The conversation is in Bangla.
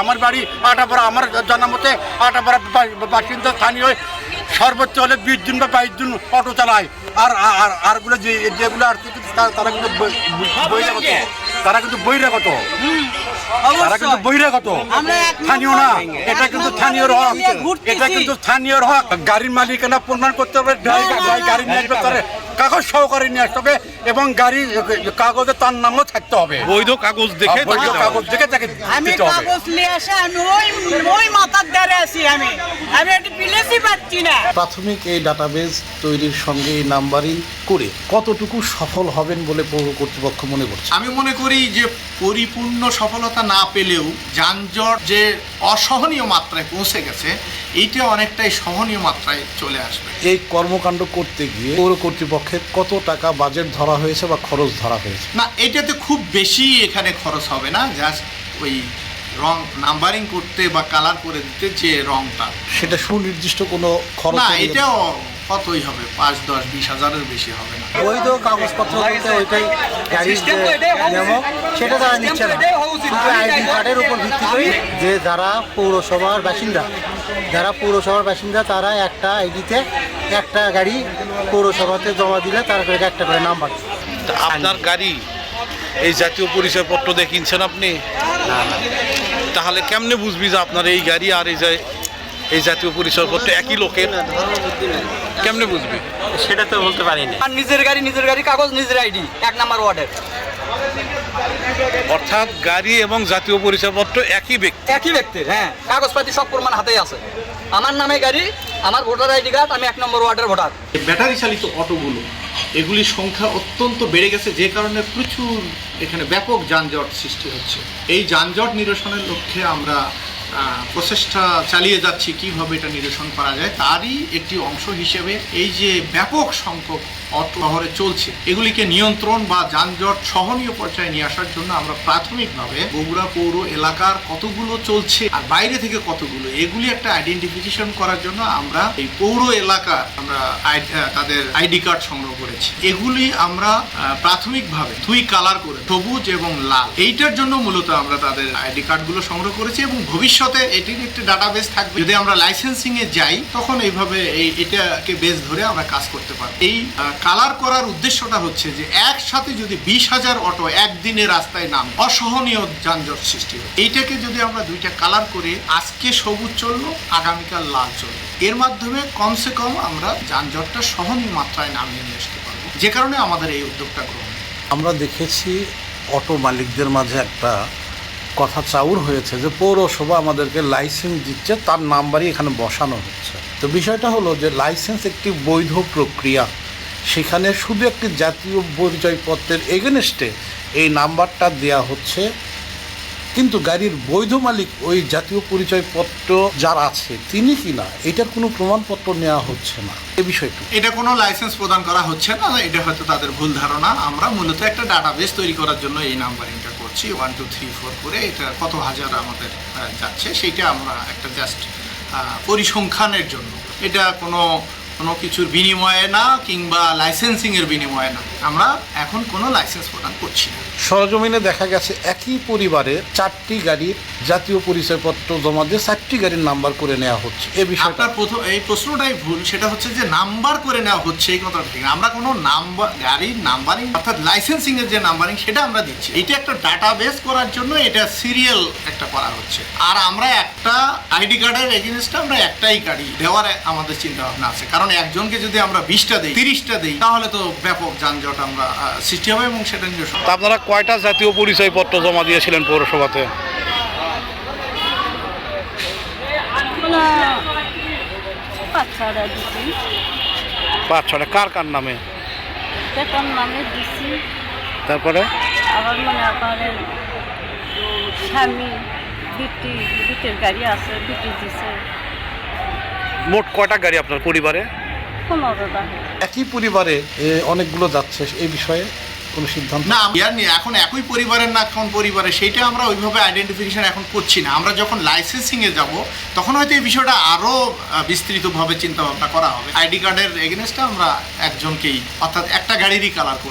আমার বাড়ি আটাপাড়া, আমার জানা মতে আটাপাড়া বাসিন্দা স্থানীয় সর্বোচ্চ হলে বিশ দিন বা বাইশ দিন অটো চালায়। আর আর আরগুলো যেগুলো আর তারা কিন্তু তারা কিন্তু বহিরাগত। তারা কিন্তু বহিরাগত। স্থানীয় না। এটা কিন্তু স্থানীয় হক এটা কিন্তু স্থানীয় হক গাড়ির মালিকানা প্রমাণ করতে হবে। গাড়ি নিয়ে আসবে তার কাগজ সহকারে নিয়ে আসতে হবে এবং গাড়ি কাগজে তার নামও থাকতে হবে। বৈধ কাগজ দেখে বৈধ। কাগজ দেখে তাকে আমি কাগজ নিয়ে আসে আমি ওই ওই মাথার দ্বারে আছি আমি। আমি একটু প্লেসই পাচ্ছি না। প্রাথমিক এই ডাটাবেস তৈরির সঙ্গে নাম্বারিং করে কতটুকু সফল হবেন বলে পৌর কর্তৃপক্ষ মনে করছে? আমি মনে করি যে পরিপূর্ণ সফলতা না পেলেও যানজট যে অসহনীয় মাত্রায় পৌঁছে গেছে এইটা অনেকটাই সহনীয় মাত্রায় চলে আসবে। এই কর্মকাণ্ড করতে গিয়ে পৌর কর্তৃপক্ষের কত টাকা বাজেট ধরা হয়েছে বা খরচ ধরা হয়েছে? না এটাতে খুব বেশি এখানে খরচ হবে না জাস্ট ওই রং নাম্বারিং করতে বা কালার করে দিতে যে রংটা। সেটা সুনির্দিষ্ট কোনো খরচ না এটাও কতই হবে? পাঁচ দশ বিশ হাজারের বেশি হবে না। বৈধ কাগজপত্র বলতে ওইটাই গাড়ির যে নিয়ামক সেটা তারা নিচ্ছে না। শুধু আইডি কার্ডের উপর ভিত্তি করে যে যারা পৌরসভার বাসিন্দা যারা পৌরসভার বাসিন্দা তারা একটা আইডিতে একটা গাড়ি পৌরসভাতে জমা দিলে তার একটা করে নাম্বার। তা আপনার গাড়ি এই জাতীয় পরিচয়পত্র দিয়ে কিনছেন আপনি? তাহলে কেমনে বুঝবি যে আপনার এই গাড়ি আর এই যে এই জাতীয় পরিচয়পত্র একই লোকের? কেমনে বুঝবি? সেটা তো বলতে পারি না আর নিজের গাড়ি নিজের গাড়ি কাগজ নিজের আইডি এক নাম্বার ওয়ার্ডের। অর্থাৎ গাড়ি এবং জাতীয় পরিচয়পত্র একই ব্যক্তি। একই ব্যক্তির হ্যাঁ। কাগজপাতি সব প্রমাণ হাতেই আছে। আমার নামে গাড়ি আমার ভোটার আইডি কার্ড আমি এক নম্বর ওয়ার্ডের ভোটার। ব্যাটারি চালিত অটোগুলো এগুলির সংখ্যা অত্যন্ত বেড়ে গেছে, যে কারণে প্রচুর এখানে ব্যাপক যানজট সৃষ্টি হচ্ছে। এই যানজট নিরসনের লক্ষ্যে আমরা প্রচেষ্টা চালিয়ে যাচ্ছি, কীভাবে এটা নিরসন করা যায়, তারই একটি অংশ হিসেবে এই যে ব্যাপক সংখ্যক অটো শহরে চলছে, এগুলিকে নিয়ন্ত্রণ বা যানজট সহনীয় পর্যায়ে নিয়ে আসার জন্য আমরা প্রাথমিকভাবে বগুড়া পৌর এলাকার কতগুলো চলছে আর বাইরে থেকে কতগুলো, এগুলি একটা আইডেন্টিফিকেশন করার জন্য আমরা এই পৌর এলাকার আমরা তাদের আইডি কার্ড সংগ্রহ করেছি। এগুলি আমরা প্রাথমিকভাবে দুই কালার করে, সবুজ এবং লাল, এইটার জন্য মূলত আমরা তাদের আইডি কার্ডগুলো সংগ্রহ করেছি এবং ভবিষ্যতে এটির একটি ডাটাবেস থাকবে। যদি আমরা লাইসেন্সিং এ যাই, তখন এইভাবে এই এটাকে বেস ধরে আমরা কাজ করতে পারব। এই কালার করার উদ্দেশ্যটা হচ্ছে যে একসাথে যদি বিশ হাজার অটো একদিনে রাস্তায় নাম, অসহনীয় যানজট সৃষ্টি হয়। এইটাকে যদি আমরা দুইটা কালার করে আজকে সবুজ চলল, আগামীকাল লাল চলল, এর মাধ্যমে কমসে কম আমরা যানজটটা সহনীয় মাত্রায় নামিয়ে নিয়ে আসতে পারব। যে কারণে আমাদের এই উদ্যোগটা গ্রহণ আমরা দেখেছি অটো মালিকদের মাঝে একটা কথা চাউর হয়েছে যে পৌরসভা আমাদেরকে লাইসেন্স দিচ্ছে, তার নাম্বারই এখানে বসানো হচ্ছে। তো বিষয়টা হলো যে লাইসেন্স একটি বৈধ প্রক্রিয়া। সেখানে শুধু একটি জাতীয় পরিচয়পত্রের এগেনস্টে এই নাম্বারটা দেয়া হচ্ছে। কিন্তু গাড়ির বৈধ মালিক ওই জাতীয় পরিচয়পত্র যার আছে, তিনি কি না, এটার কোনো প্রমাণপত্র নেওয়া হচ্ছে না। এ বিষয়টি এটা কোনো লাইসেন্স প্রদান করা হচ্ছে না, এটা হয়তো তাদের ভুল ধারণা। আমরা মূলত একটা ডাটাবেস তৈরি করার জন্য এই নাম্বারিংটা করছি ওয়ান টু থ্রি ফোর করে এটা কত হাজার আমাদের যাচ্ছে, সেইটা আমরা একটা জাস্ট পরিসংখ্যানের জন্য। এটা কোনো কোনো কিছুর বিনিময়ে না, কিংবা লাইসেন্সিংয়ের বিনিময়ে না। আমরা এখন কোনো লাইসেন্স প্রদান করছি না। সরজমিনে দেখা গেছে একই পরিবারে চারটি গাড়ির জাতীয় পরিচয়পত্র জমা দিয়ে চারটি গাড়ির নাম্বার করে নেওয়া হচ্ছে। এ বিষয়টা আপনার প্রথম এই প্রশ্নটাই ভুল সেটা হচ্ছে যে নাম্বার করে নেওয়া হচ্ছে এই কথাটা ঠিক আমরা কোনো নাম্বার গাড়ির নাম্বারিং অর্থাৎ লাইসেন্সিং এর যে নাম্বারিং সেটা আমরা দিচ্ছি। এটা একটা ডাটাবেস করার জন্য এটা সিরিয়াল একটা করা হচ্ছে। আর আমরা একটা আইডি কার্ডের এগেনস্টে আমরা একটাই গাড়ি দেওয়ার আমাদের চিন্তা ভাবনা আছে। কারণ একজনকে যদি আমরা বিশটা দিই তিরিশটা দিই তাহলে তো ব্যাপক যানজট আমরা আহ, সৃষ্টি হবে এবং সেটা নিয়ে আপনারা কয়টা জাতীয় পরিচয়পত্র জমা দিয়েছিলেন পৌরসভাতে? পাঁচ ছটা কার কার নামে? তারপরে? আবার মনে করেন স্বামী বিটি বিটির গাড়ি আছে বিটি দিছে। মোট কয়টা গাড়ি আপনার পরিবারে? একই পরিবারে অনেকগুলো যাচ্ছে এই বিষয়ে কোনো সিদ্ধান্ত? না ইয়ার নিয়ে এখন একই পরিবারের না কোন পরিবারে সেইটা আমরা ওইভাবে আইডেন্টিফিকেশন এখন করছি না। আমরা যখন লাইসেন্সিংয়ে এ যাব তখন হয়তো এই বিষয়টা আরও বিস্তৃতভাবে চিন্তা ভাবনা করা হবে। আইডি কার্ডের এগেনস্টে আমরা একজনকেই অর্থাৎ একটা গাড়িরই কালার করব